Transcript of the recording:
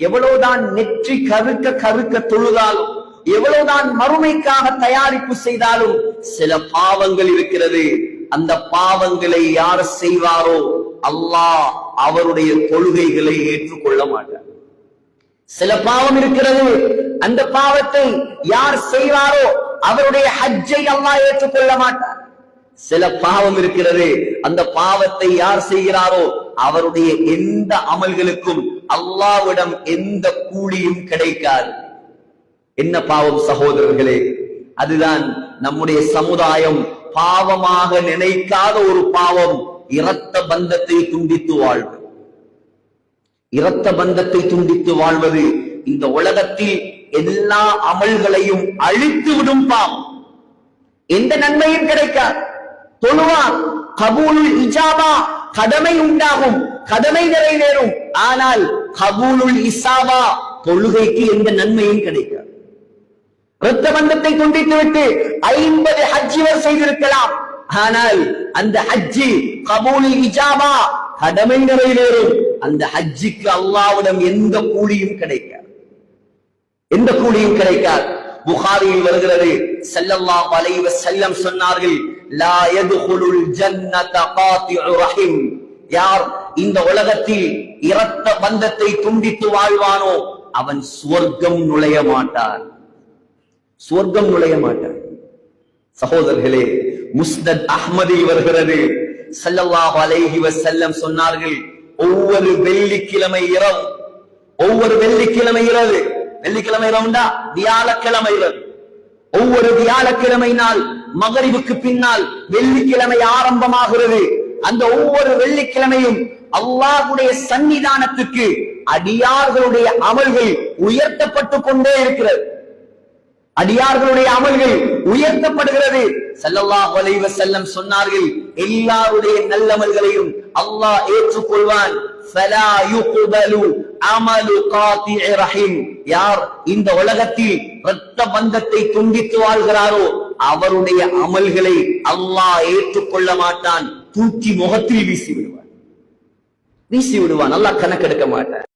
எவ்வளவுதான் நெற்றி கருக்க கருக்க தொழுதாலும் எவ்வளவுதான் மறுமைக்காக தயாரிப்பு செய்தாலும் சில பாவங்கள் இருக்கிறது. அந்த பாவங்களை யார் செய்வாரோ அல்லாஹ் அவருடைய கொள்கைகளை ஏற்றுக்கொள்ள மாட்டார். சில பாவம் இருக்கிறது. அந்த பாவத்தை யார் செய்வாரோ அவருடைய ஹஜ்ஜை அல்லாஹ் ஏற்றுக்கொள்ள மாட்டார். சில பாவம் இருக்கிறது. அந்த பாவத்தை யார் செய்கிறாரோ அவருடைய எந்த அமல்களுக்கும் அல்லாவிடம் எந்த கூலியும் கிடைக்காது. என்ன பாவம் சகோதரர்களே? அதுதான் நம்முடைய சமுதாயம் பாவமாக நினைக்காத ஒரு பாவம் இரத்த பந்தத்தை துண்டித்து வாழ்வு இரத்த பந்தத்தை துண்டித்து வாழ்வது இந்த உலகத்தில் எல்லா அமல்களையும் அழித்து விடும் பாவம். எந்த நன்மையும் கிடைக்காது. தொழுவான் கபூல் இஜாபா கடமை உண்டாகும் கடமை நிறைவேறும். ஆனால் கபூலுல் இசாபா தொழுகைக்கு எந்த நன்மையும் கிடைக்காது. இரத்த பந்தத்தை துண்டித்து விட்டு ஐம்பது ஹஜ்ஜிவர் செய்திருக்கலாம். ஆனால் அந்த ஹஜ்ஜி கபூலில் இஜாபா கடமை நிறைவேறும். அந்த ஹஜ்ஜிக்கு அல்லாவிடம் எந்த கூலியும் கிடைக்காது. எந்த கூலியும் கிடைக்காது. புகாரியில் வருகிறது செல்லல்லா வலைவ செல்லம் சொன்னார்கள் லா யதுகுலுல் ஜன்னத ரஹிம். யார் இந்த உலகத்தில் இரத்த பந்தத்தை துண்டித்து வாழ்வானோ அவன் சுவர்க்கம் நுழைய மாட்டான். சுவர்க்கம் நுழைய மாட்டான். சகோதரர்களே முஸ்தத் அஹ்மதில் வருகிறது சல்லல்லாஹு அலைஹி வஸல்லம் சொன்னார்கள் ஒவ்வொரு வெள்ளிக்கிழமை இரவு ஒவ்வொரு வெள்ளிக்கிழமை இரவு வெள்ளிக்கிழமை இரவுண்டா? வியாழக்கிழமை இரவு. ஒவ்வொரு வியாழக்கிழமை நாள் மகரிவுக்கு பின்னால் வெள்ளிக்கிழமை ஆரம்பமாகிறது. அந்த ஒவ்வொரு வெள்ளிக்கிழமையும் அல்லாஹுடைய சன்னிதானத்துக்கு அடியார்களுடைய அமல்கள் உயர்த்தப்பட்டு கொண்டே இருக்கிறது. அடியார்களுடைய அமல்கள் உயர்த்தப்படுகிறது. செல்லல்லாஹ் வலைவ செல்லம் சொன்னார்கள் எல்லாருடைய நல்லமல்களையும் அல்லாஹ் ஏற்றுக்கொள்வான். அமலு யார் இந்த உலகத்தில் இரத்த பந்தத்தை துண்டித்து வாழ்கிறாரோ அவருடைய அமல்களை அல்லாஹ் ஏற்றுக்கொள்ள மாட்டான். தூக்கி முகத்தில் வீசி விடுவான். வீசி விடுவான். நல்லா கணக்கெடுக்க மாட்டான்.